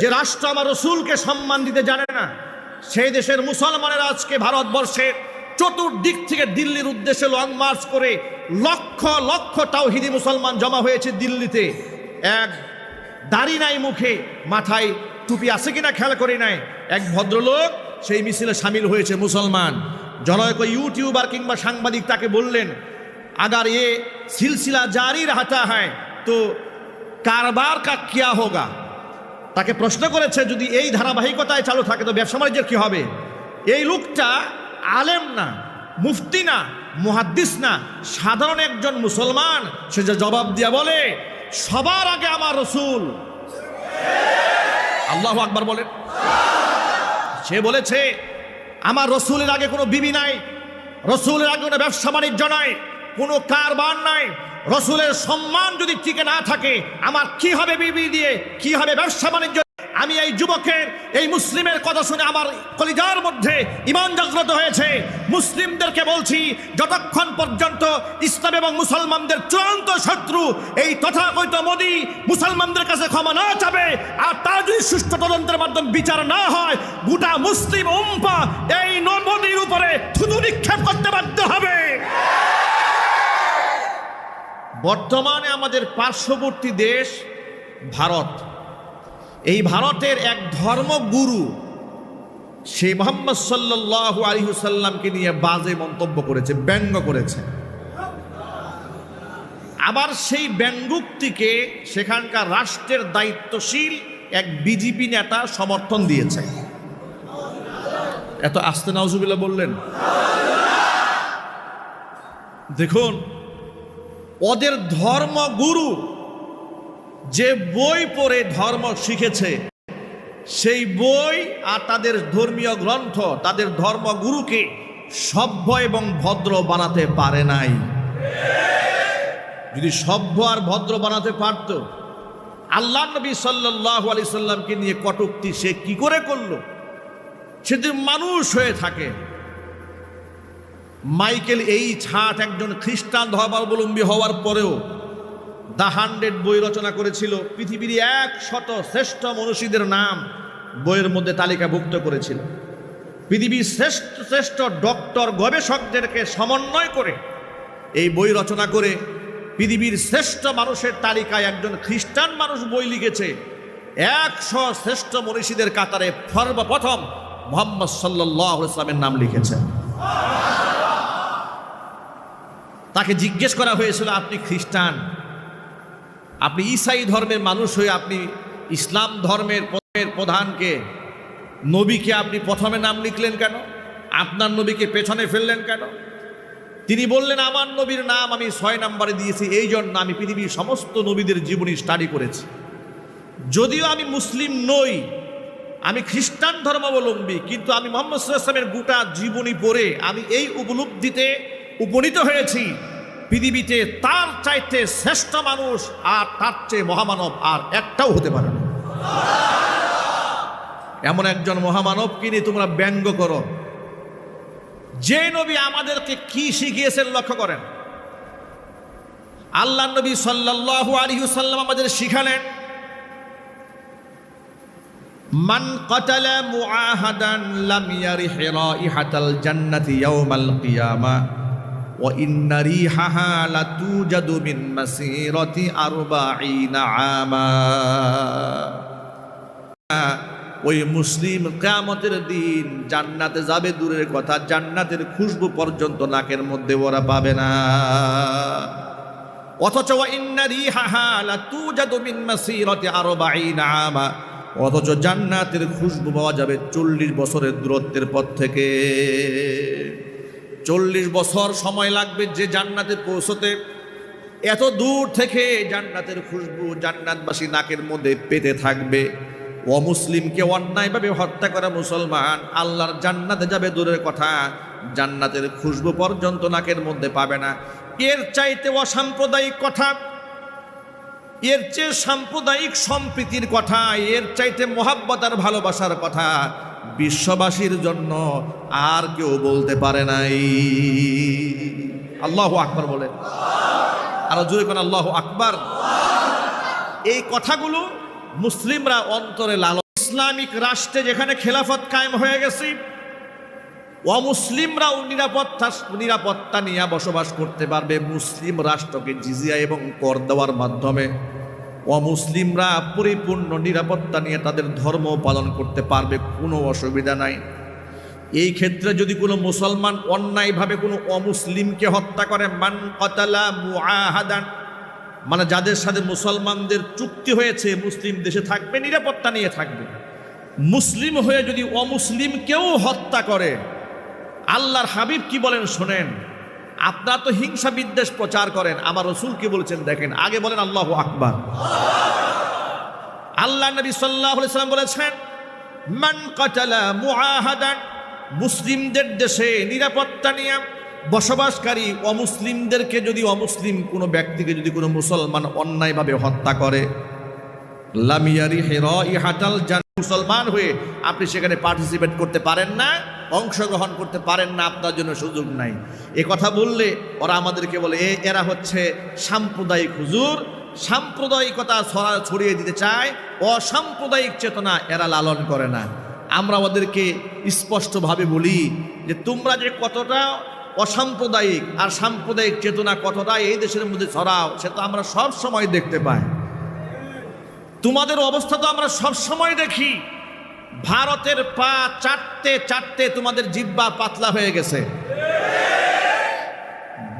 যে রাষ্ট্র আমার রসুলকে সম্মান দিতে জানে না, সেই দেশের মুসলমানের আজকে ভারতবর্ষে চতুর্দিক থেকে দিল্লির উদ্দেশ্যে লং মার্চ করে লক্ষ লক্ষ তাওহিদি মুসলমান জমা হয়েছে দিল্লিতে। এক দাড়ি নাই মুখে, মাথায় টুপি আছে কিনা খেয়াল করি নাই। এক ভদ্রলোক, সেই মিছিলে সামিল হয়েছে মুসলমান। জনয়ক ইউটিউবার কিংবা সাংবাদিক তাকে বললেন, আগার এ সিলসিলা জারি রাহতা হ্যাঁ তো কারবার কা কিয়া হোগা? তাকে প্রশ্ন করেছে, যদি এই ধারাবাহিকতায় চালু থাকে, তো ব্যবসা বাণিজ্যের কি হবে? এই লোকটা আলেম না, মুফতি না, মুহাদ্দিস না, সাধারণ একজন মুসলমান। সে যে জবাব দিয়া বলে, সবার আগে আমার রসুল। আল্লাহ আকবার বলেন। সে বলেছে, আমার রসুলের আগে কোনো বিবি নাই, রসুলের আগে কোনো ব্যবসা বাণিজ্য নাই, কোনো কারবার নাই রসুলের সম্মান যদি টিকে না থাকে, আমার কি হবে বিবি দিয়ে? কি হবে ব্যবসা বাণিজ্য? আমি এই যুবকের, এই মুসলিমের কথা শুনে আমার কলিজার মধ্যে ইমান জাগ্রত হয়েছে। মুসলিমদেরকে বলছি, যতক্ষণ পর্যন্ত ইসলাম এবং মুসলমানদের চূড়ান্ত শত্রু, এই তথাকথিত মোদী মুসলমানদের কাছে ক্ষমা না চাবে, আর তার যদি সুষ্ঠু তদন্তের মাধ্যমে বিচার না হয়, গোটা মুসলিম উম্পা এই মোদীর উপরে থুতু নিক্ষেপ করতে বাধ্য হবে। বর্তমানে আমাদের পার্শ্ববর্তী দেশ ভারত। এই ভারতের এক ধর্মগুরু সে মোহাম্মদ সাল্লাহ আলিহুসাল্লামকে নিয়ে বাজে মন্তব্য করেছে, ব্যঙ্গ করেছে। আবার সেই ব্যঙ্গুক্তিকে সেখানকার রাষ্ট্রের দায়িত্বশীল এক বিজেপি নেতা সমর্থন দিয়েছে। এত আস্তে নাউজুবিল্লা বললেন। দেখুন ওদের ধর্মগুরু যে বই পড়ে ধর্ম শিখেছে, সেই বই আর তাদের ধর্মীয় গ্রন্থ, তাদের ধর্মগুরুকে সভ্য এবং ভদ্র বানাতে পারে নাই। যদি সভ্য আর ভদ্র বানাতে পারত, আল্লাহ নবী সাল্লাহ আলি সাল্লামকে নিয়ে কটুক্তি সে কি করে করল? সে মানুষ হয়ে থাকে মাইকেল এই ছাট একজন খ্রিস্টান ধর্মাবলম্বী হওয়ার পরেও দ্য হান্ড্রেড বই রচনা করেছিল। পৃথিবীর এক শত শ্রেষ্ঠ মনীষীদের নাম বইয়ের মধ্যে তালিকাভুক্ত করেছিল। পৃথিবীর শ্রেষ্ঠ শ্রেষ্ঠ ডক্টর গবেষকদেরকে সমন্বয় করে এই বই রচনা করে পৃথিবীর শ্রেষ্ঠ মানুষের তালিকায় একজন খ্রিস্টান মানুষ বই লিখেছে। একশো শ্রেষ্ঠ মনীষীদের কাতারে সর্বপ্রথম মোহাম্মদ সাল্লাহ ইসলামের নাম লিখেছেন তাকে জিজ্ঞেস করা হয়েছিল, আপনি খ্রিস্টান? আপনি ইসাই ধর্মের মানুষ হয়ে আপনি ইসলাম ধর্মের প্রধানকে, নবীকে আপনি প্রথমে নাম লিখলেন কেন? আপনার নবীকে পেছনে ফেললেন কেন? তিনি বললেন, আমার নবীর নাম আমি ছয় নম্বরে দিয়েছি এই জন্য আমি পৃথিবীর সমস্ত নবীদের জীবনী স্টাডি করেছি। যদিও আমি মুসলিম নই, আমি খ্রিস্টান ধর্মাবলম্বী, কিন্তু আমি মোহাম্মদ সাল্লামের গোটা জীবনী পড়ে আমি এই উপলব্ধিতে উপনীত হয়েছি। পৃথিবীতে তার চাইতে শ্রেষ্ঠ মানুষ আর তার চেয়ে মহামানব আর একটাও হতে পারে না। এমন একজন মহামানবকে নিয়ে তোমরা ব্যঙ্গ করো। যে নবী আমাদেরকে কি শিখিয়েছেন লক্ষ্য করেন? আল্লাহ নবী সাল্লাহ আলিহুসাল্লাম আমাদের শিখালেন, মান লাম ইয়ারিহ জান্নাতি ইয়াউমাল কিয়ামা। ইন্না রিহাহা লাতুজাদু মিন মাসিরাতি আরবাঈনা আমা ওই মুসলিম কিয়ামতের দিন জান্নাতে যাবে, দূরের কথা, জান্নাতের খুশবু পর্যন্ত নাকের মধ্যে ওরা পাবে না। অথচ অথচ জান্নাতের খুশবু পাওয়া যাবে চল্লিশ বছরের দূরত্বের পর থেকে। চল্লিশ বছর সময় লাগবে যে জান্নাতে পৌঁছতে। এত দূর থেকে জান্নাতের খুশবু জান্নাতবাসী নাকের মধ্যে পেতে থাকবে। অমুসলিমকে অন্যায়ভাবে হত্যা করা মুসলমান, আল্লাহর জান্নাতে যাবে দূরের কথা, জান্নাতের খুশবু পর্যন্ত নাকের মধ্যে পাবে না। এর চাইতে অসাম্প্রদায়িক কথা, এর চেয়ে সাম্প্রদায়িক সম্প্রীতির কথা, এর চাইতে মোহাব্বত আর ভালোবাসার কথা বিশ্ববাসীর জন্য আর কেউ বলতে পারে নাই। আল্লাহ আকবর বলেন। আরও জোরে কোন, আল্লাহ আকবর। এই কথাগুলো মুসলিমরা অন্তরে লাল ইসলামিক রাষ্ট্রে যেখানে খেলাফত কায়েম হয়ে গেছে, অমুসলিমরাও নিরাপত্তা নিরাপত্তা নিয়ে বসবাস করতে পারবে। মুসলিম রাষ্ট্রকে জিজিয়া এবং কর দেওয়ার মাধ্যমে অমুসলিমরা পরিপূর্ণ নিরাপত্তা নিয়ে তাদের ধর্ম পালন করতে পারবে, কোনো অসুবিধা নাই। এই ক্ষেত্রে যদি কোনো মুসলমান অন্যায়ভাবে কোনো অমুসলিমকে হত্যা করে, মান কতালা মুআহাদান মানে যাদের সাথে মুসলমানদের চুক্তি হয়েছে, মুসলিম দেশে থাকবে, নিরাপত্তা নিয়ে থাকবে। মুসলিম হয়ে যদি অমুসলিমকেও হত্যা করে, আল্লাহর হাবিব কি বলেন শোনেন। আপনারা তো হিংসা বিদ্বেষ প্রচার করেন, আমার রসুল কি বলছেন দেখেন, আগে বলেন আল্লাহ আকবার। আল্লাহ নবী সাল্লাহ সাল্লাম বলেছেন, মান কাটালা মুসলিমদের দেশে নিরাপত্তা নিয়ে বসবাসকারী অমুসলিমদেরকে যদি অমুসলিম কোনো ব্যক্তিকে যদি কোনো মুসলমান অন্যায়ভাবে হত্যা করে লামিয়ারি ইহাটাল মুসলমান হয়ে আপনি সেখানে পার্টিসিপেট করতে পারেন না, অংশগ্রহণ করতে পারেন না, আপনার জন্য সুযোগ নাই। এ কথা বললে ওরা আমাদেরকে বলে, এ, এরা হচ্ছে সাম্প্রদায়িক হুজুর, সাম্প্রদায়িকতা ছড়া ছড়িয়ে দিতে চায়, অসাম্প্রদায়িক চেতনা এরা লালন করে না। আমরা ওদেরকে স্পষ্টভাবে বলি যে, তোমরা যে কতটা অসাম্প্রদায়িক আর সাম্প্রদায়িক চেতনা কতটা এই দেশের মধ্যে ছড়াও, সে তো আমরা সব সময় দেখতে পাই। তোমাদের অবস্থা তো আমরা সব সময় দেখি। ভারতের পা চাটতে চাটতে তোমাদের জিব্বা পাতলা হয়ে গেছে।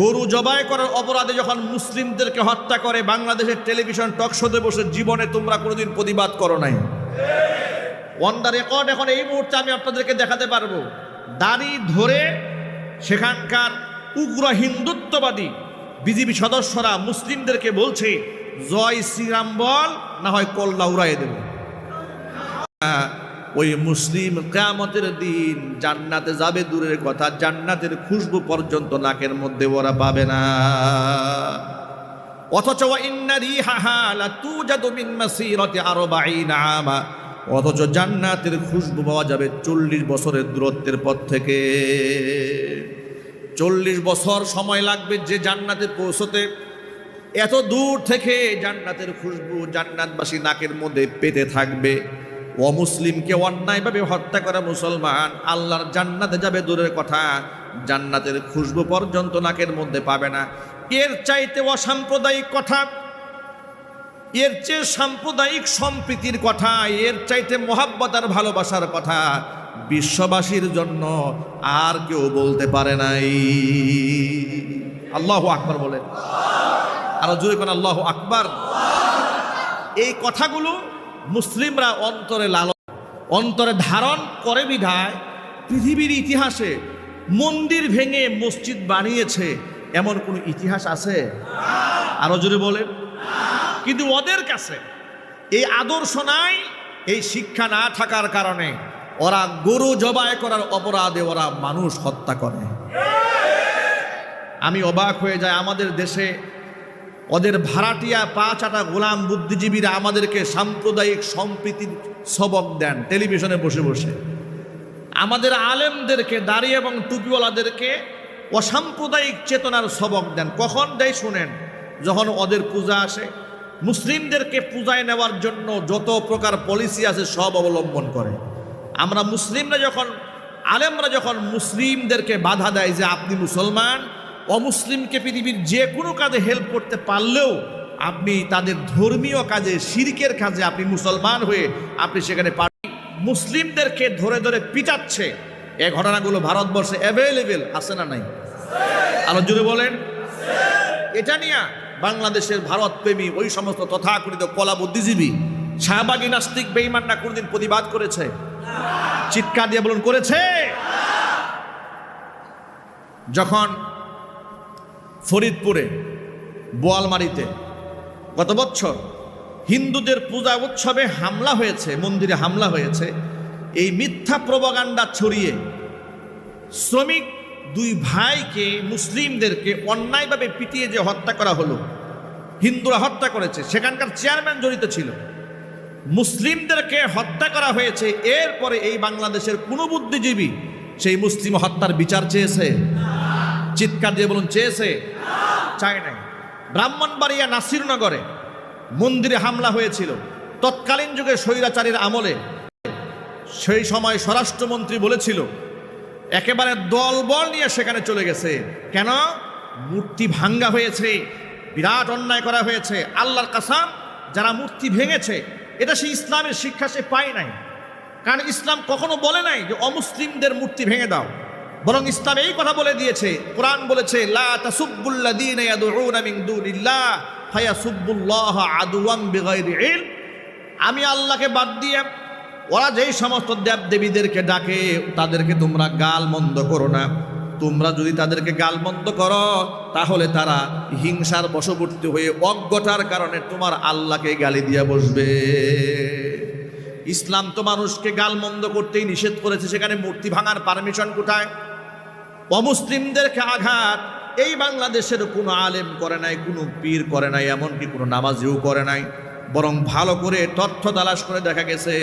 গরু জবাই করার অপরাধে যখন মুসলিমদেরকে হত্যা করে, বাংলাদেশের টেলিভিশন টক শোতে বসে জীবনে তোমরা কোনোদিন প্রতিবাদ করো নাই। অন দ্য রেকর্ড এখন এই মুহূর্তে আমি আপনাদেরকে দেখাতে পারব। দাড়ি ধরে সেখানকার উগ্র হিন্দুত্ববাদী বিজেপি সদস্যরা মুসলিমদেরকে বলছে জয় শ্রীরাম বল, না হয় কল্লা উড়াই দেব। ওই মুসলিম কেয়ামতের দিন জান্নাতে যাবে, দূরের কথা, জান্নাতের খুশবু পর্যন্ত নাকের মধ্যে ওরা পাবে না। অথচ অথচ জান্নাতের খুশবু পাওয়া যাবে চল্লিশ বছরের দূরত্বের পর থেকে। চল্লিশ বছর সময় লাগবে যে জান্নাতে পৌঁছতে এত দূর থেকে জান্নাতের খুশবু জান্নাতবাসী নাকের মধ্যে পেতে থাকবে। অমুসলিমকে অন্যায়ভাবে হত্যা করা মুসলমান, আল্লাহর জান্নাতে যাবে দূরের কথা, জান্নাতের খুশবু পর্যন্ত নাকের মধ্যে পাবে না। এর চাইতে অসাম্প্রদায়িক কথা, এর চেয়ে সাম্প্রদায়িক সম্প্রীতির কথা, এর চাইতে মহাব্বত আর ভালোবাসার কথা বিশ্ববাসীর জন্য আর কেউ বলতে পারে নাই। আল্লাহ আকবর বলেন। আরও জোরে কোন আল্লাহ আকবর। এই কথাগুলো মুসলিমরা অন্তরে লাল অন্তরে ধারণ করে বিধায় পৃথিবীর ইতিহাসে মন্দির ভেঙে মসজিদ বানিয়েছে এমন কোনো ইতিহাস আছে? আরও জোরে বলেন। কিন্তু ওদের কাছে এই আদর্শ নাই, এই শিক্ষা না থাকার কারণে ওরা গরু জবাই করার অপরাধে ওরা মানুষ হত্যা করে। আমি অবাক হয়ে যাই আমাদের দেশে ওদের ভাড়াটিয়া পা চাটা গোলাম বুদ্ধিজীবীরা আমাদেরকে সাম্প্রদায়িক সম্প্রীতির সবক দেন, টেলিভিশনে বসে বসে। আমাদের আলেমদেরকে, দাড়ি এবং টুপিওয়ালাদেরকে অসাম্প্রদায়িক চেতনার সবক দেন। কখন? দেয় শুনেন, যখন ওদের পূজা আসে। মুসলিমদেরকে পূজায় নেওয়ার জন্য যত প্রকার পলিসি আছে সব অবলম্বন করে। আমরা মুসলিমরা যখন, আলেমরা যখন মুসলিমদেরকে বাধা দেয় যে আপনি মুসলমান অমুসলিমকে পৃথিবীর যে কোনো কাজে হেল্প করতে পারলেও আপনি তাদের ধর্মীয় কাজে, শিরকের কাজে আপনি মুসলমান হয়ে আপনি সেখানে মুসলিমদেরকে ধরে ধরে পিটাচ্ছে। এ ঘটনাগুলো ভারতবর্ষে অ্যাভেলেবেল আছে না নাই? আরও জুড়ে বলেন। এটা নিয়ে বাংলাদেশের ভারত প্রেমী ওই সমস্ত তথাকথিত কলা বুদ্ধিজীবী, শাহবাগী নাস্তিক বেইমানরা কোনদিন প্রতিবাদ করেছে? চিৎকার দিয়ে বলুন, করেছে? যখন ফরিদপুরে, বোয়ালমারিতে। গত বছর হিন্দুদের পূজা উৎসবে হামলা হয়েছে, মন্দিরে হামলা হয়েছে। এই মিথ্যা প্রবাগান্ডা ছড়িয়ে শ্রমিক দুই ভাইকে, মুসলিমদেরকে অন্যায়ভাবে পিটিয়ে যে হত্যা করা হলো, হিন্দুরা হত্যা করেছে, সেখানকার চেয়ারম্যান জড়িত ছিল। মুসলিমদেরকে হত্যা করা হয়েছে, এরপরে এই বাংলাদেশের কোনো বুদ্ধিজীবী সেই মুসলিম হত্যার বিচার চেয়েছে। চিৎকার দিয়ে বলুন, চেয়েছে? চায় নাই। ব্রাহ্মণবাড়িয়া নাসিরনগরে মন্দিরে হামলা হয়েছিল। তৎকালীন যুগে স্বৈরাচারীর আমলে সেই সময় স্বরাষ্ট্রমন্ত্রী বলেছিল, একেবারে দলবল নিয়ে সেখানে চলে গেছে। কেন? মূর্তি ভাঙ্গা হয়েছে, বিরাট অন্যায় করা হয়েছে। আল্লাহর কাসাম, যারা মূর্তি ভেঙেছে, এটা সে ইসলামের শিক্ষা সে পায় নাই। কারণ ইসলাম কখনো বলে নাই যে অমুসলিমদের মূর্তি ভেঙে দাও। বরং ইসলাম এই কথা বলে দিয়েছে, কোরআন বলেছে, লা আমি আল্লাহকে বাদ দিয়ে ওরা যেই সমস্ত দেব দেবীদেরকে ডাকে, তাদেরকে তোমরা গাল মন্দ করো না। তোমরা যদি তাদেরকে গাল মন্দ করো, তাহলে তারা হিংসার বশবর্তী হয়ে অজ্ঞতার কারণে তোমার আল্লাহকে গালি দিয়ে বসবে। ইসলাম তো মানুষকে গাল মন্দ করতেই নিষেধ করেছে, সেখানে মূর্তি ভাঙার পারমিশন কোথায়? অমুসলিমদেরকে আঘাত। এই বাংলাদেশের কোনো আলেম করে নাই, কোনো পীর করে নাই, এমনকি কোনো নামাজিও করে নাই। বরং ভালো করে তথ্য তালাশ করে দেখা গেছে